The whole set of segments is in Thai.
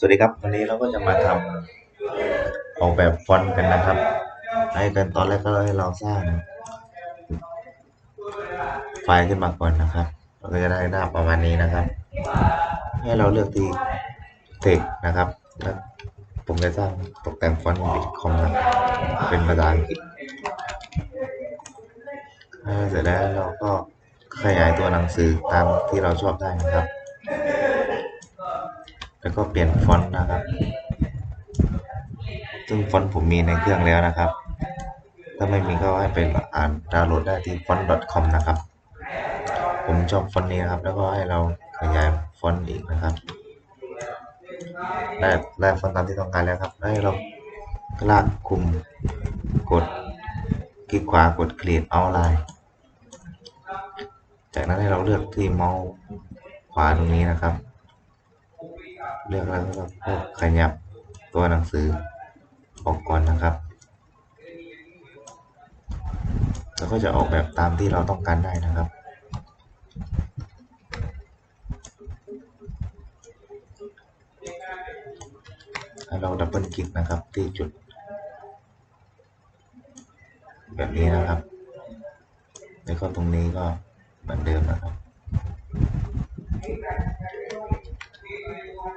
สวัสดีครับ วันนี้เราก็จะมาทำออกแบบฟอนต์กันนะครับ ให้กันตอนแรกก็ให้เราสร้าง ไฟล์ขึ้นมาก่อนนะครับเราก็จะได้หน้าประมาณนี้นะครับ ให้เราเลือกที่เทคนะครับแล้วผมจะสร้างตกแต่งฟอนต์บิตคอมนะเป็นภาษาอังกฤษเสร็จแล้วเราก็ขยายตัวหนังสือตามที่เราชอบได้นะครับ แล้วก็เปลี่ยนฟอนต์นะครับ ซึ่งฟอนต์ผมมีในเครื่องแล้วนะครับ ถ้าไม่มีก็ให้ไปอ่านดาวน์โหลดได้ที่ font.com นะครับ ผมชอบฟอนต์นี้นะครับ แล้วก็ให้เราขยายฟอนต์อีกนะครับ ได้ได้ฟอนต์ตามที่ต้องการแล้วครับ ให้เราลากคุมกดคลิกขวากด create outline จากนั้นให้เราเลือกที่เมาส์ขวาตรงนี้นะครับ เลือกแล้วก็ขยับตัวหนังสือออกก่อนนะครับ แล้วก็จะออกแบบตามที่เราต้องการได้นะครับให้เราดับเบิลคลิกนะครับที่จุด แบบนี้นะครับแล้วก็ตรงนี้ก็เหมือนเดิมนะครับ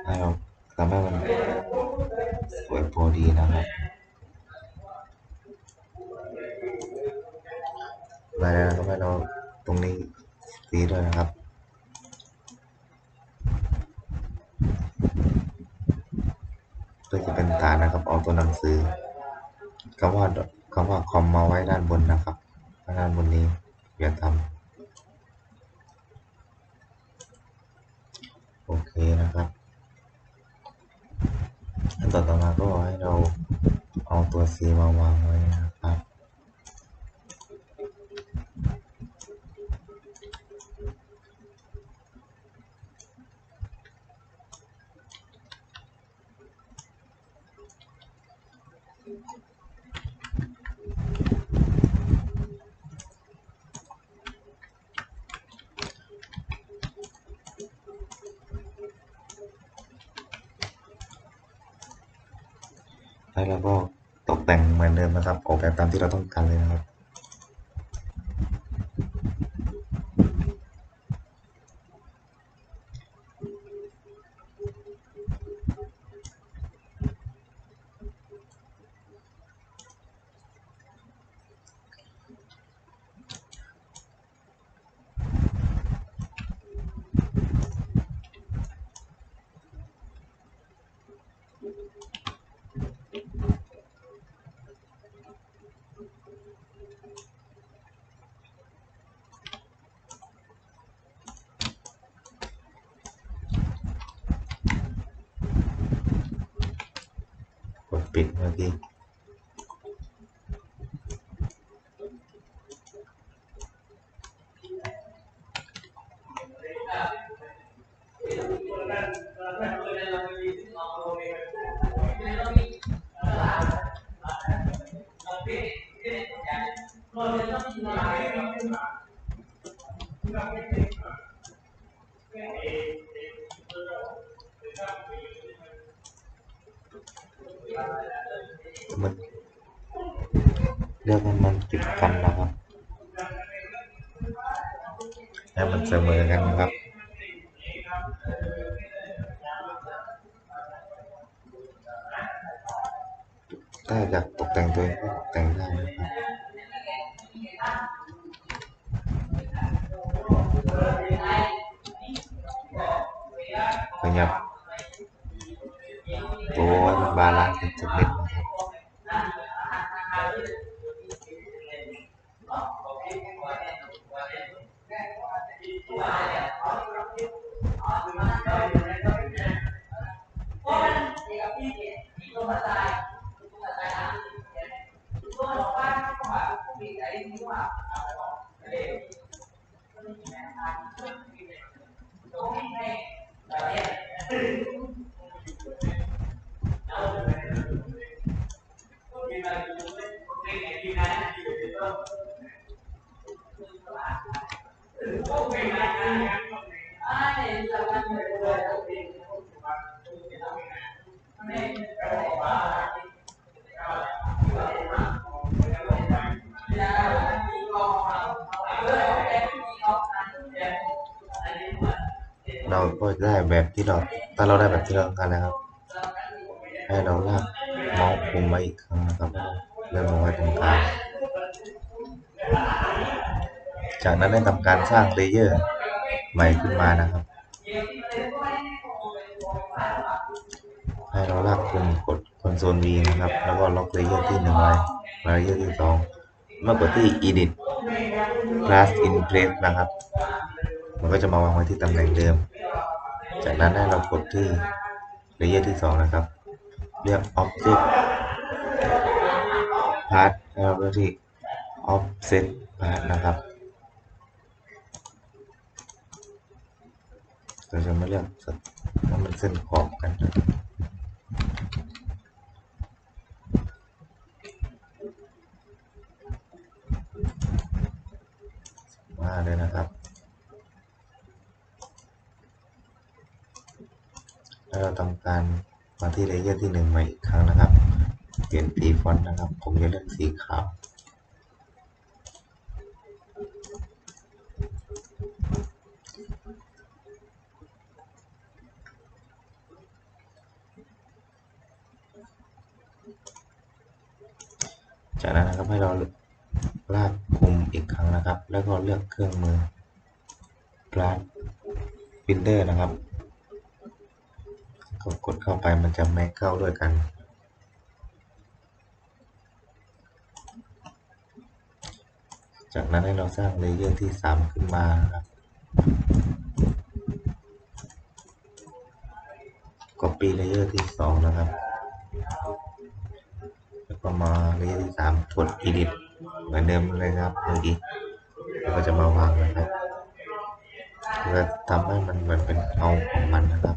ให้เราทำให้มันสวยพอดีนะครับมาแล้วก็ให้เราตรงนี้สีด้วยนะครับเพื่อจะเป็นฐานนะครับ เอาตัวหนังสือคำว่าคำว่าคอมมาไว้ด้านบนนะครับด้านบนนี้อย่าทำโอเคนะครับ ตอนต่อมาก็ให้เราเอาตัว C มาวางไว้นะครับ แล้วเราก็ตกแต่งเหมือนเดิมนะครับออกแบบตามที่เราต้องการเลยนะครับ กดปิดเมื่อกี้ มันเลือกให้มันติดกันนะครับ ให้มันเสมอกันนะครับ ถ้าอยากตกแต่งตัวเองก็ตกแต่งได้นะครับขยับตัวให้มันบาลานซ์กันสักนิดนะครับ เราก็ได้แบบที่เราถ้าเราได้แบบที่เราต้องการแล้วครับ ให้เราลากเมาส์คุมไว้อีกครั้งนะครับแล้วเลื่อนมาไว้ตรงกลางจากนั้นได้ทำการสร้างเลเยอร์ใหม่ขึ้นมานะครับให้เราลากคุมกดคอนโซล V นะครับ แล้วก็ล็อกเลเยอร์ที่หนึ่งไว้เลเยอร์ที่สองเมื่อกดที่ edit class in place นะครับ มันก็จะมาวางไว้ที่ตำแหน่งเดิม จากนั้นให้เรากดที่เลเยอร์ที่สองนะครับ เลือก object path ให้เราเลือกที่ offset path นะครับเราจะไม่เลือกสักว่ามันเส้นขอบกันมาเลยนะครับแล้วเราทำการ มาที่เลเยอร์ที่หนึ่งใหม่อีกครั้งนะครับ เปลี่ยนสีฟอนต์นะครับ ผมจะเลือกสีขาวจากนั้นนะครับให้เราลากคุมอีกครั้งนะครับ แล้วก็เลือกเครื่องมือ Blast Binder นะครับ กดเข้าไปมันจะแม็กเข้าด้วยกัน จากนั้นให้เราสร้างเลเยอร์ที่ 3 ขึ้นมาครับ Copy เลเยอร์ที่ 2 นะครับ แล้วก็มาเลเยอร์ที่สามกด edit เหมือนเดิมเลยครับเมื่อกี้แล้วก็จะมาวางนะครับเพื่อทำให้มันเหมือนเป็นเอาของมันนะครับ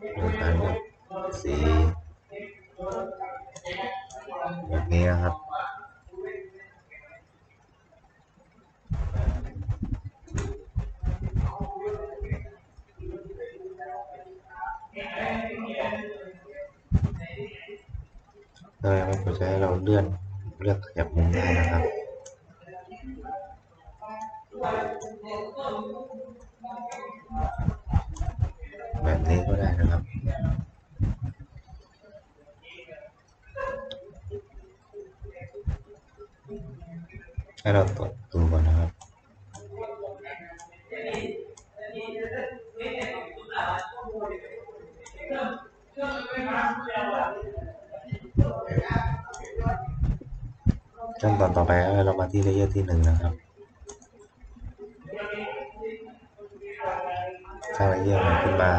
โดยการเลือกสีแบบนี้นะครับเรายังไม่พอใจให้เราเลื่อนเลือกขยับมุมได้นะครับแบบ นี้ก็ได้นะครับ ให้เราตรวจดูก่อนนะครับขั้นตอนต่อไปเรามาที่เลเยอร์ที่หนึ่งนะครับสร้างเลเยอร์ขึ้นมา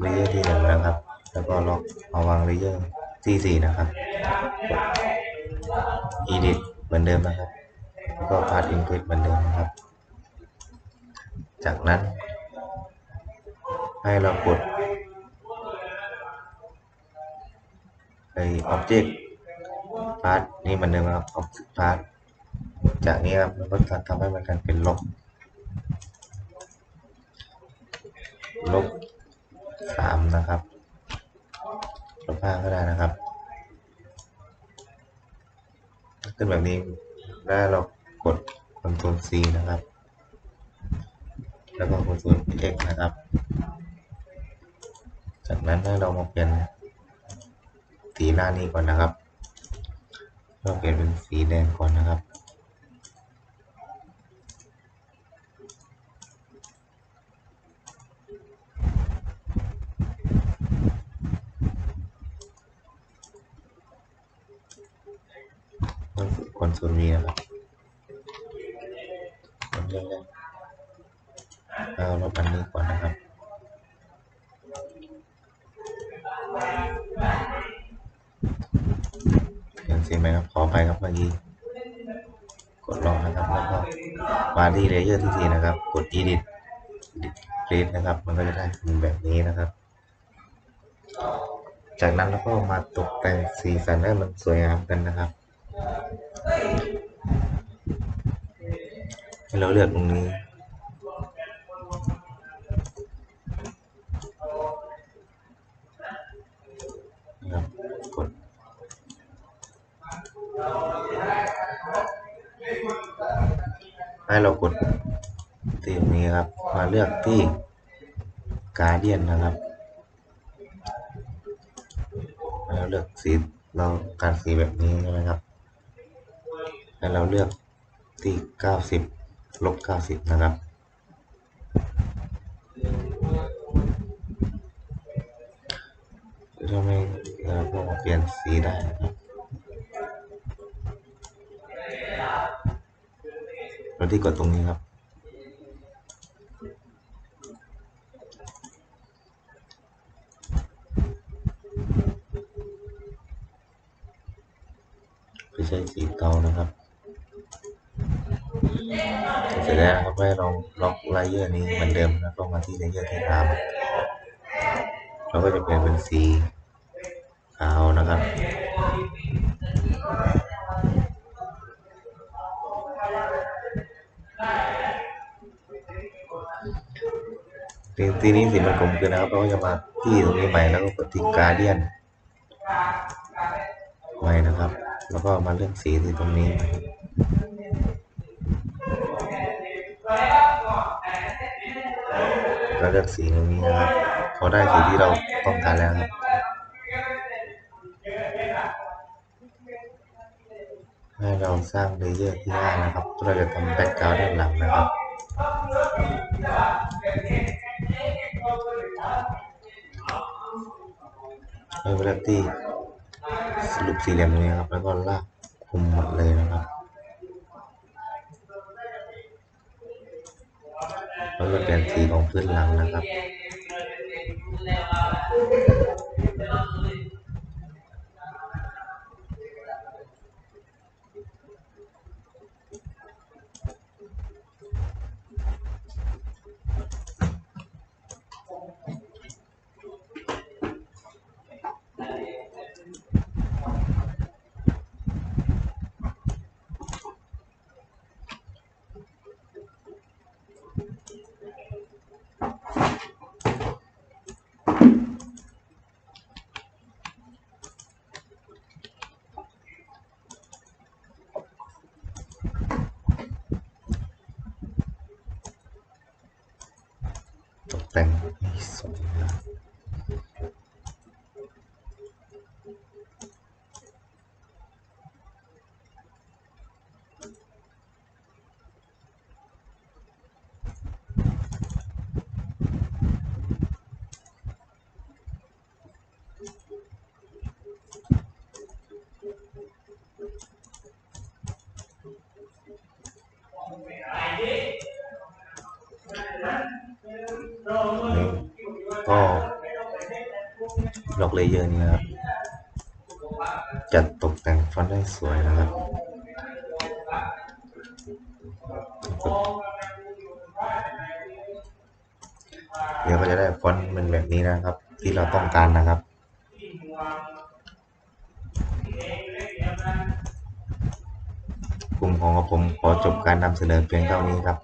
เลเยอร์ที่หนึ่งนะครับ แล้วก็ล็อกเอาวางเลเยอร์ที่สี่นะครับกด edit เหมือนเดิมนะครับ แล้วก็ path input เหมือนเดิมนะครับ จากนั้น ให้เรากดไอ้ object พาร์ทนี่เหมันเดิมครับออกพาร์ทจากนี้ครับมันก็จะทำให้มันกลายเป็นลบลบสามนะครับลบห้าก็ได้นะครับ ขึ้นแบบนี้แล้วเรากด Ctrl C นะครับ แล้วก็ Ctrl X นะครับ จากนั้นให้เรามาเปลี่ยนสีหน้านี้ก่อนนะครับ เราเปลี่ยนเป็นสีแดงก่อนนะครับ ต้องฝึกคอนโซลมีนะครับมัน เองเอาลบอันนี้ก่อนนะครับเปลี่ยนสีไหมครับ ขอไปครับเมื่อกี้ กดลองนะครับ แล้วก็มาที่เลเยอร์ที่สี่นะครับ กด edit edit นะครับ มันก็จะได้เป็นแบบนี้นะครับ จากนั้นเราก็มาตกแต่งสีสันให้มันสวยงามกันนะครับ ให้เราเลือกตรงนี้นะครับกด ให้เรากดที่ตรงนี้ครับ มาเลือกที่การเดียนนะครับให้เราเลือกสีเราการสีแบบนี้ใช่ไหมครับให้เราเลือกที่ 90 ลบ 90 นะครับถ้าไม่เราก็เปลี่ยนสีได้นะครับเราที่กดตรงนี้ครับ ไปใช้สีเทานะครับ เสร็จแล้วนะครับให้เราล็อกเลเยอร์นี้เหมือนเดิมแล้วก็มาที่เลเยอร์ที่สามเราก็จะเปลี่ยนเป็นสีขาวนะครับทีนี้สีมันกลมขึ้นนะครับเราก็จะมาที่ตรงนี้ใหม่แล้วก็กดที่การเดียนใหม่นะครับ แล้วก็มาเลือกสีที่ตรงนี้ ก็เลือกสีตรงนี้นะครับพอได้สีที่เราต้องการแล้วครับให้เราสร้างเลเยอร์ที่ห้านะครับเราจะทำแบ็กกราวด์ด้านหลังนะครับให้เวลาที่สรุปสี่เหลี่ยมตรงนี้ครับ แล้วก็ลากคุมหมดเลยนะครับ แล้วก็เปลี่ยนสีของพื้นหลังนะครับ เลเยอร์นี้นะครับ จัดตกแต่งฟอนต์ได้สวยนะครับเดี๋ยวก็จะได้ฟอนต์เป็นแบบนี้นะครับ ที่เราต้องการนะครับกลุ่มของผมขอจบการนำเสนอเพียงเท่านี้ครับ